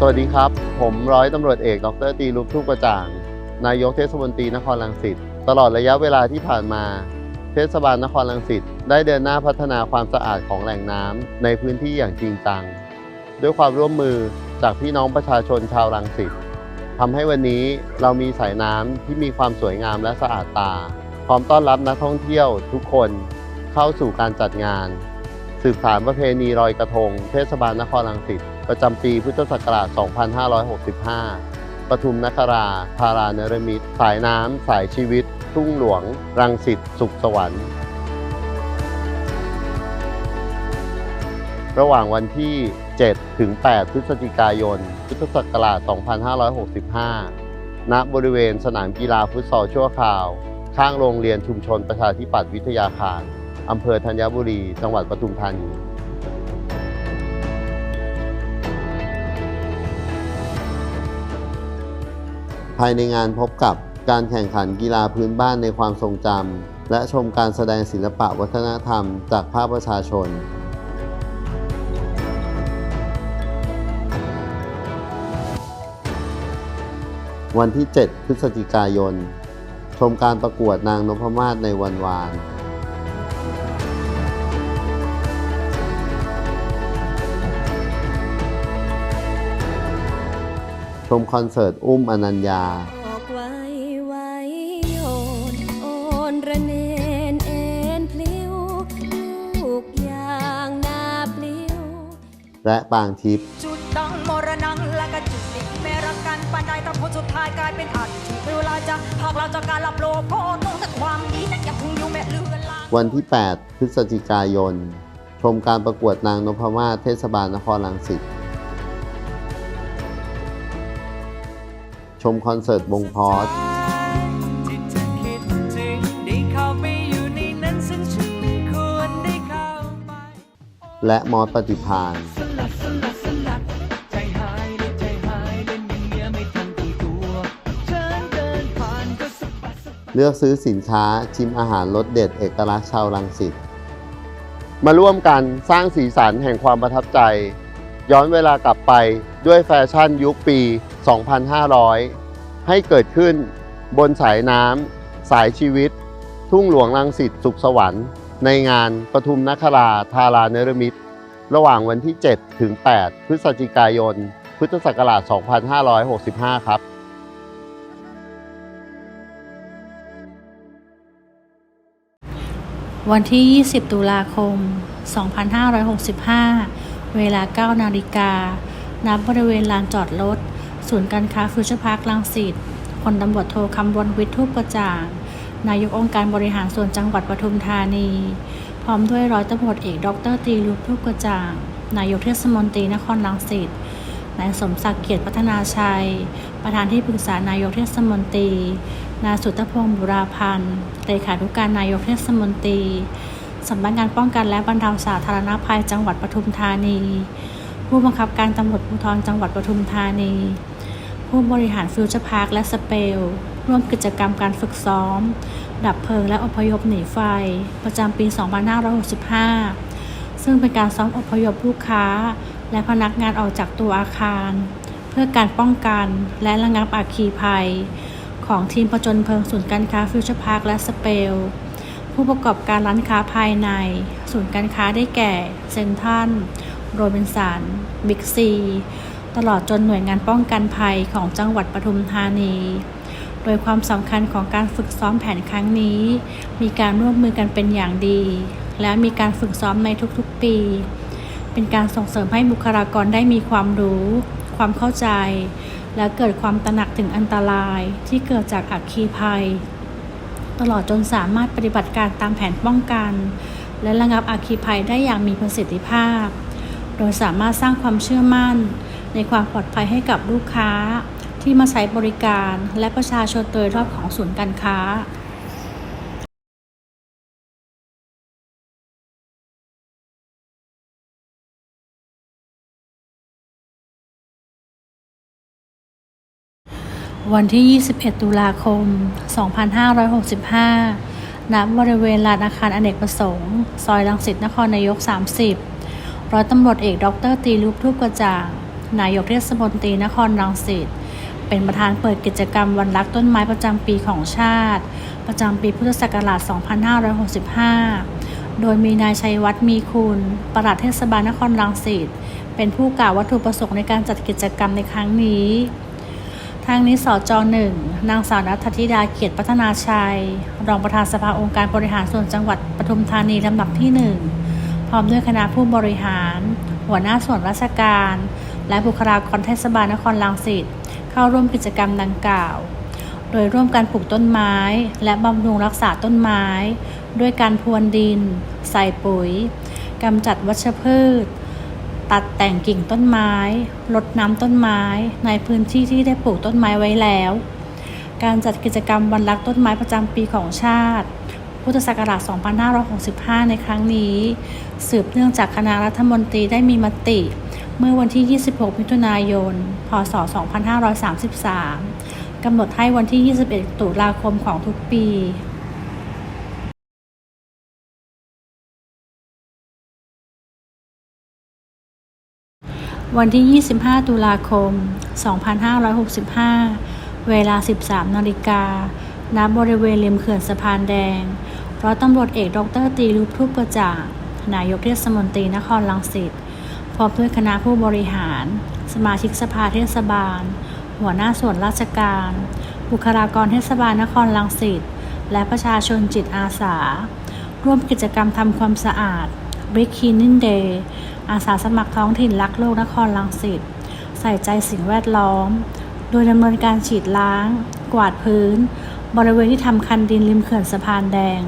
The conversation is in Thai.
สวัสดีครับ ผมร้อยตำรวจเอก ดรตีรุปทุกประจ่าง นายกเทศมนตรีนครรังสิต ตลอดระยะเวลาที่ผ่านมา เทศบาลนครรังสิตได้เดินหน้าพัฒนาความสะอาดของแหล่งน้ำในพื้นที่อย่างจริงจัง ด้วยความร่วมมือจากพี่น้องประชาชนชาวรังสิตทำให้วันนี้เรามีสายน้ำที่มีความสวยงามและสะอาดตา พร้อมต้อนรับนักท่องเที่ยวทุกคนเข้าสู่การจัดงาน สืบสารประเพณีลอยกระทง เทศบาลนครรังสิต ประจำปีพุทธศักราช 2565 ปทุมนคราธาราเนรมิตรสายน้ำ สายชีวิต ทุ่งหลวง รังสิต สุขสวรรค์ ระหว่างวันที่ 7 ถึง 8 พฤศจิกายน พุทธศักราช 2565 ณ บริเวณสนามกีฬาฟุตซอลชั่วคราว ข้างโรงเรียนชุมชนประชาธิปัตย์วิทยาคารอำเภอธัญบุรี จังหวัดปทุมธานี ภายในงานพบกับการแข่งขันกีฬาพื้นบ้านในความทรงจำและชมการแสดงศิลปะวัฒนธรรมจากภาคประชาชน วันที่ 7 พฤศจิกายน ชมการประกวดนางนพมาศในวันวาน ชมคอนเสิร์ตอุ้มอนัญญาออกไว้ไว้โอนโอนระเนนเอ็นพลิ้วลูกยางนาปลิวและปางทิพย์จุดดังมรณังและก็จุดติแม่รักกันปานใดแต่ผลสุดท้ายกลายเป็นอัดเวลาจะพากเราจากการรับโลภโพต้องแต่ความดีแต่อย่าพุ่งอยู่แม่เลือนลางวันที่ 8 พฤศจิกายน ชมการประกวดนางนพมาศเทศบาลนครรังสิต ชมคอนเสิร์ตวงพอสและมอสปฏิพานเลยใจหายเล่นอย่างเงี้ยไม่ทันตั้งตัวเชิญเดินผ่านก็สะบัดสะบัดเลือกซื้อสินค้าชิมอาหารรสเด็ดเอกลักษณ์ชาวรังสิตมาร่วมกันสร้างสีสันแห่งความประทับใจ ย้อนเวลากลับไปด้วยแฟชั่นยุคปี 2500 ให้เกิดขึ้นบนสายน้ำสายชีวิต ทุ่งหลวงรังสิตสุขสวรรค์ ในงานปทุมนคราธาราเนรมิตร ระหว่างวันที่ 7 ถึง 8 พฤศจิกายน พุทธศักราช 2565 ครับวันที่ 20 ตุลาคม 2565 เวลา 9 นาฬิกา ณ บริเวณลานจอดรถ ศูนย์การค้าฟิวเจอร์พาร์คลังสิตพลตำรวจโทคำรณวิทย์ทูปกระจ่าง นายกองค์การบริหารส่วนจังหวัดปทุมธานี พร้อมด้วยร้อยตำรวจเอกดรตีรูปทูปกระจ่าง นายกเทศมนตรีนครรังสิตนายสมศักดิ์เกียรติพัฒนาชัย ประธานที่ปรึกษานายกเทศมนตรี นายสุทธพงศ์บุราพันธ์เลขานุการนายกเทศมนตรีสำนักงานป้องกันและบรรเทาสาธารณภัยจังหวัดปทุมธานี ผู้บังคับการตำรวจภูธรจังหวัดปทุมธานี ผู้บริหารฟิวเจอร์พาร์คและสเปล ร่วมกิจกรรมการฝึกซ้อม ดับเพลิงและอพยพหนีไฟ ประจำปี 2565 ซึ่งเป็นการซ้อมอพยพลูกค้า และพนักงานออกจากตัวอาคาร เพื่อการป้องกันและระงับอัคคีภัย ของทีมผจญเพลิงศูนย์การค้าฟิวเจอร์พาร์คและสเปล ผู้ประกอบการร้านค้าภายใน ศูนย์การค้าได้แก่เซนทัลโรบินสันบิ๊กซี ตลอดจนหน่วยงานป้องกันภัยของจังหวัดปทุมธานี โดยความสำคัญของการฝึกซ้อมแผนครั้งนี้ มีการร่วมมือกันเป็นอย่างดี และมีการฝึกซ้อมในทุกๆปี เป็นการส่งเสริมให้บุคลากรได้มีความรู้ ความเข้าใจ และเกิดความตระหนักถึงอันตรายที่เกิดจากอัคคีภัย ตลอดจนสามารถปฏิบัติการตามแผนป้องกัน และระงับอัคคีภัยได้อย่างมีประสิทธิภาพ โดยสามารถสร้างความเชื่อมั่น ในความปลอดภัยให้กับลูกค้าที่มาใช้บริการและประชาชนโดยรอบของศูนย์การค้าวันที่ 21 ตุลาคม 2565 ณ บริเวณลานอาคารอเนกประสงค์ ซอยรังสิตนครนายก 30 ร้อยตำรวจเอก ดรตีรูปทูปกระจ่าง นายกเทศมนตรีนครรังสิตเป็นประธานเปิดกิจกรรมวันรักต้นไม้ประจำปีของชาติ ประจำปีพุทธศักราช 2565 โดยมีนายชัยวัฒน์มีคุณปลัดเทศบาลนครรังสิตเป็นผู้กล่าววัตถุประสงค์ในการจัดกิจกรรมในครั้งนี้ ทางนี้สจหนึ่งนางสาวนัทธิดาเกียรติพัฒนาชัย รองประธานสภาองค์การบริหารส่วนจังหวัดปทุมธานีลำดับที่หนึ่งพร้อมด้วยคณะผู้บริหาร หัวหน้าส่วนราชการ และบุคลากรเทศบาลนครรังสิตเข้าร่วมกิจกรรมดังกล่าว โดยร่วมกันปลูกต้นไม้ และบำรุงรักษาต้นไม้ ด้วยการพรวนดิน ใส่ปุ๋ยกำจัดวัชพืช ตัดแต่งกิ่งต้นไม้รดน้ำต้นไม้ในพื้นที่ที่ได้ปลูกต้นไม้ไว้แล้ว การจัดกิจกรรมวันรักต้นไม้ประจำปีของชาติพุทธศักราช 2565 ในครั้งนี้ สืบเนื่องจากคณะรัฐมนตรีได้มีมติ เมื่อวันที่ 26 มิถุนายน พศ 2533 กำหนดให้วันที่ 21 ตุลาคมของทุกปีวันที่ 25 ตุลาคม 2565 เวลา 13 นาฬิกา ณ บริเวณริมเขื่อนสะพานแดง ร้อยตำรวจเอก ดรตีรูปทุกกระจ่าง นายกเทศมนตรีนครลังสิต พร้อมด้วยคณะผู้บริหาร สมาชิกสภาเทศบาล หัวหน้าส่วนราชการ บุคลากรเทศบาลนครลังสิต และประชาชนจิตอาสา ร่วมกิจกรรมทำความสะอาด Brick Cleaning Day อาสาสมัครท้องถิ่นรักโลกนครลังสิต ใส่ใจสิ่งแวดล้อม โดยดำเนินการฉีดล้าง กวาดพื้น บริเวณที่ทำคันดินริมเขื่อนสะพานแดง